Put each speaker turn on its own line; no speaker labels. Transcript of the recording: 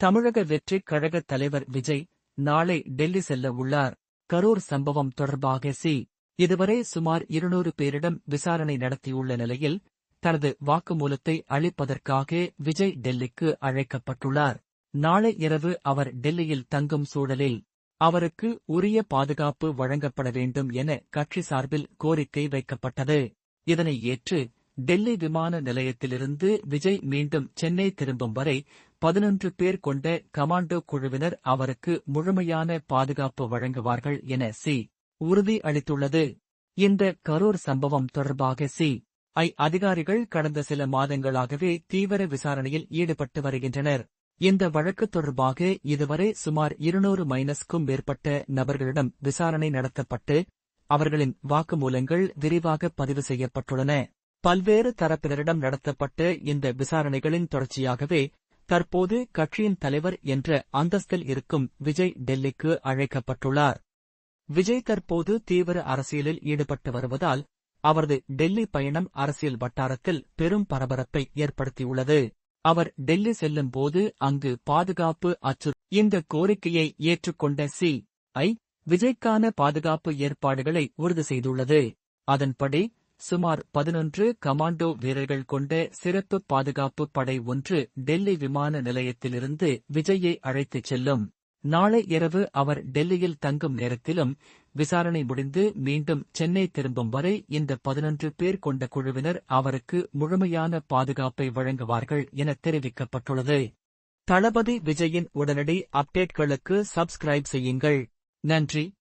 தமிழக வெற்றிக் கழக தலைவர் விஜய் நாளை டெல்லி செல்ல உள்ளார். கரூர் சம்பவம் தொடர்பாக சி. இதுவரை சுமார் இருநூறு பேரிடம் விசாரணை நடத்தியுள்ள நிலையில் தனது வாக்குமூலத்தை அளிப்பதற்காக விஜய் டெல்லிக்கு அழைக்கப்பட்டுள்ளார். நாளை இரவு அவர் டெல்லியில் தங்கும் சூழலில் அவருக்கு உரிய பாதுகாப்பு வழங்கப்பட வேண்டும் என கட்சி சார்பில் கோரிக்கை வைக்கப்பட்டது. இதனை ஏற்று டெல்லி விமான நிலையத்திலிருந்து விஜய் மீண்டும் சென்னை திரும்பும் வரை பதினொன்று பேர் கொண்ட கமாண்டோ குழுவினர் அவருக்கு முழுமையான பாதுகாப்பு வழங்குவார்கள் என சி உறுதி அளித்துள்ளது. இந்த கரூர் சம்பவம் தொடர்பாக சி ஐ அதிகாரிகள் கடந்த சில மாதங்களாகவே தீவிர விசாரணையில் ஈடுபட்டு வருகின்றனர். இந்த வழக்கு தொடர்பாக இதுவரை சுமார் இருநூறு மைனஸ்க்கும் மேற்பட்ட நபர்களிடம் விசாரணை நடத்தப்பட்டு அவர்களின் வாக்குமூலங்கள் விரிவாக பதிவு செய்யப்பட்டுள்ளன. பல்வேறு தரப்பினரிடம் நடத்தப்பட்ட இந்த விசாரணைகளின் தொடர்ச்சியாகவே தற்போது கட்சியின் தலைவர் என்ற அந்தஸ்தில் இருக்கும் விஜய் டெல்லிக்கு அழைக்கப்பட்டுள்ளார். விஜய் தற்போது தீவிர அரசியலில் ஈடுபட்டு வருவதால் அவரது டெல்லி பயணம் அரசியல் வட்டாரத்தில் பெரும் பரபரப்பை ஏற்படுத்தியுள்ளது. அவர் டெல்லி செல்லும் போது அங்கு பாதுகாப்பு அச்சு இந்த கோரிக்கையை ஏற்றுக்கொண்ட சி ஐ விஜய்க்கான பாதுகாப்பு ஏற்பாடுகளை உறுதி செய்துள்ளது. அதன்படி சுமார் பதினொன்று கமாண்டோ வீரர்கள் கொண்ட சிறப்பு பாதுகாப்பு படை ஒன்று டெல்லி விமான நிலையத்திலிருந்து விஜயை அழைத்துச் செல்லும். நாளை இரவு அவர் டெல்லியில் தங்கும் நேரத்திலும் விசாரணை முடிந்து மீண்டும் சென்னை திரும்பும் வரை இந்த பதினொன்று பேர் கொண்ட குழுவினர் அவருக்கு முழுமையான பாதுகாப்பை வழங்குவார்கள் என தெரிவிக்கப்பட்டுள்ளது. தளபதி விஜயின் உடனடி அப்டேட்களுக்கு சப்ஸ்கிரைப் செய்யுங்கள். நன்றி.